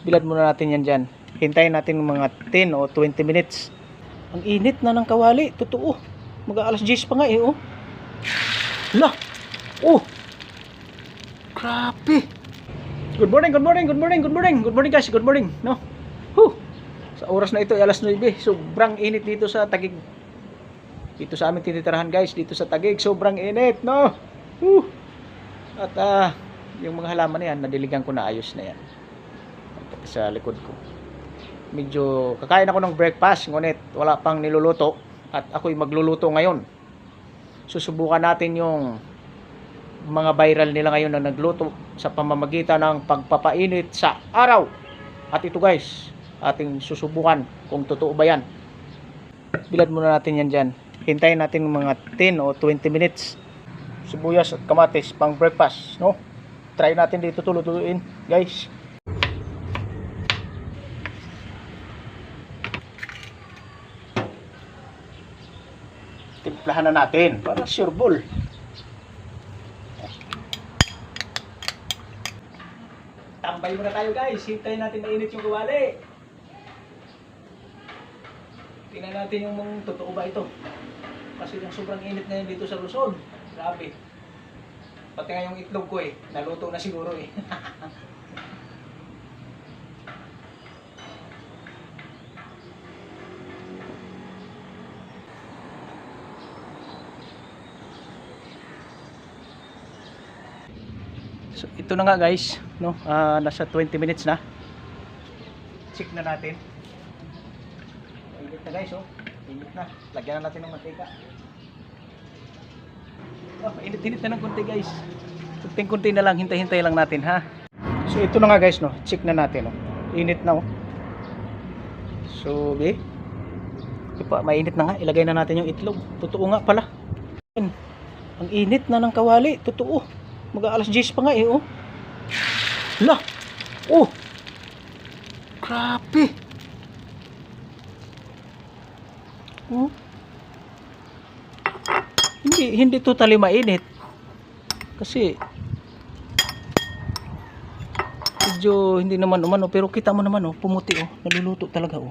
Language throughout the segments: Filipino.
Bilad muna natin yan dyan. Hintayin natin mga 10 o 20 minutes. Ang init na ng kawali. Totoo. Mag alas 10 pa nga eh oh. Lah! Oh! Grabe! Good morning, good morning, good morning, good morning. Good morning guys, good morning. No? Huh! Sa oras na ito, ay alas 9. Sobrang init dito sa Tagig. Dito sa amin tinitirahan guys, dito sa Tagig. Sobrang init, no? Huh! At ah, yung mga halaman na yan, nadiligan ko na ayos na yan. Sa likod ko. Medyo kakain ako ng breakfast, ngunit wala pang niluluto. At ako'y magluluto ngayon. Susubukan natin yung mga viral nila ngayon na nagluto sa pamamagitan ng pagpapainit sa araw. At ito guys, ating susubukan kung totoo ba yan. Bilad muna natin yan dyan. Hintayin natin mga 10 o 20 minutes. Sibuyas at kamatis pang breakfast, no? Try natin dito tulo-tuluin, guys. Timplahan na natin para sure ball. Tambay muna tayo guys. Hintayin natin mainit yung kawali. Tingnan natin yung mga totoo ba ito. Kasi yung sobrang init na dito sa Luzon. Grabe. Pati nga yung itlog ko eh. Naluto na siguro eh. So, ito na nga guys, no? Ah, nasa 20 minutes na. Check na natin. Init na guys, oh. Init na. Lagyan na natin ng mantika. Oh, init-init na ng konti guys. Kunting-kunti na lang, hintay-hintay lang natin ha. So ito na nga guys, no. Check na natin, oh. Init na, oh. So, be. Ito pa, mainit na nga. Ilagay na natin yung itlog. Totoo nga pala. Ang init na ng kawali. Totoo. Mag alas 10 pa nga eh, oh. Lah! Oh! Grabe! Oh. Hindi, hindi totally mainit. Kasi, medyo hindi naman umano, pero kita mo naman, oh, pumuti, oh. Naluluto talaga, oh.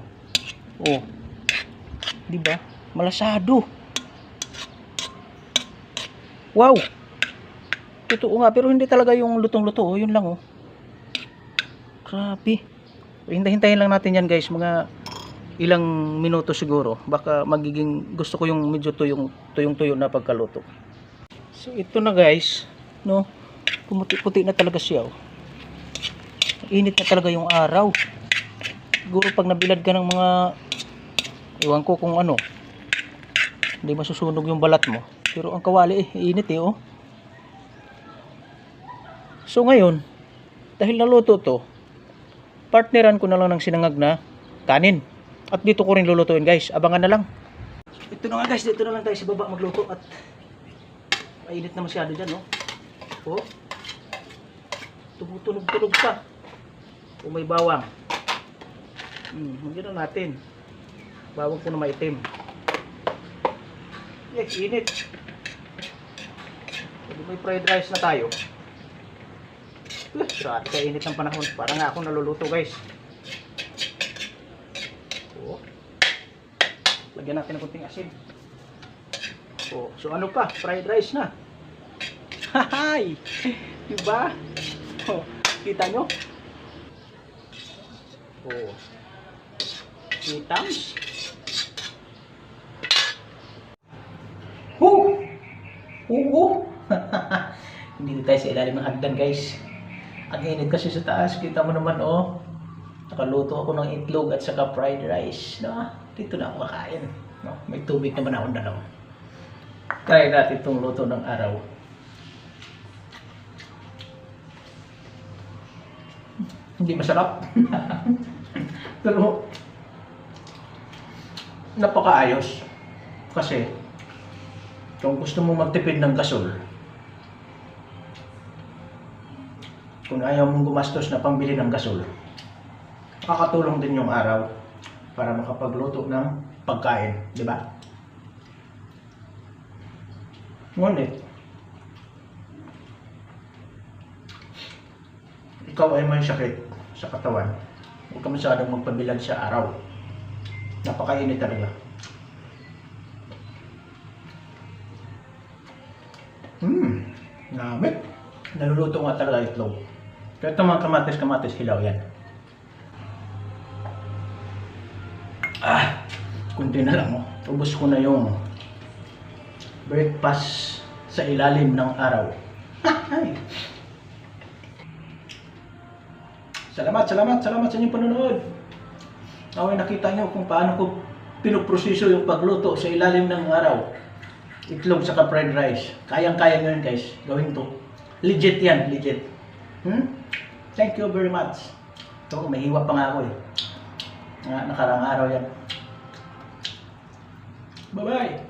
Oh. Di ba? Malasado. Wow! Totoo nga, pero hindi talaga yung lutong-luto. Oh, yun lang, oh. Grabe. Hintay-hintayin lang natin yan, guys. Mga ilang minuto siguro. Baka magiging, gusto ko yung medyo tuyong, tuyong-tuyo na pagkaluto. So, ito na, guys. No? Pumuti-puti na talaga siya, oh. Init na talaga yung araw. Siguro pag nabilad ka ng mga, iwan ko kung ano, hindi masusunog yung balat mo. Pero ang kawali, eh, init, eh, oh. So ngayon, dahil naluto to, partneran ko na lang ng sinangag na kanin. At dito ko rin lulutuin guys. Abangan na lang. Ito na nga guys, dito na lang tayo sa baba magluto at mainit na masyado dyan, no? Oh. Tumutunog-tunog pa. O may bawang. Hmm, hindi na natin. Bawang ko na maitim. Yes, init. May fried rice na tayo. Uh, grabe ka init ng panahon. Para nga ako naluluto guys. Oh. Lagyan natin ng kunting asin. Oh, so ano pa? Fried rice na. Hahay! Diba? Oh, kita nyo? Oh. Kitams. Huh! Oo! Hindi tayo sa ilalim ng hagdan guys. Ang init kasi sa taas. Kita mo naman oh. Nakaluto ako ng itlog at saka fried rice. No? Dito na ako makain. No? May tubig naman akong dalawa. Try natin itong luto ng araw. Hindi masarap. Pero napakaayos. Kasi kung gusto mo magtipid ng gasol, kung ayaw mong gumastos na pangbili ng gasol, makakatulong din yung araw para makapagluto ng pagkain, di ba? Ngunit, ikaw ay may sakit sa katawan, Huwag ka masyadong magpabilag sa araw. Napakainit talaga. Hmm, namit. Naluluto nga talaga itlog. Itong mga kamatis-kamatis, hilaw yan. Ah, kunti na lang. Oh. Ubus ko na yung breakfast sa ilalim ng araw. Salamat, salamat, salamat sa inyong panonood. Naway nakita nyo kung paano ko pinoproseso yung pagluto sa ilalim ng araw. Itlog sa fried rice. Kayang-kaya nyo guys. Gawin to. Legit yan, legit. Hmm? Thank you very much. Ito, may hiwa pa nga ako eh. Nga, nakarang araw yan. Bye-bye!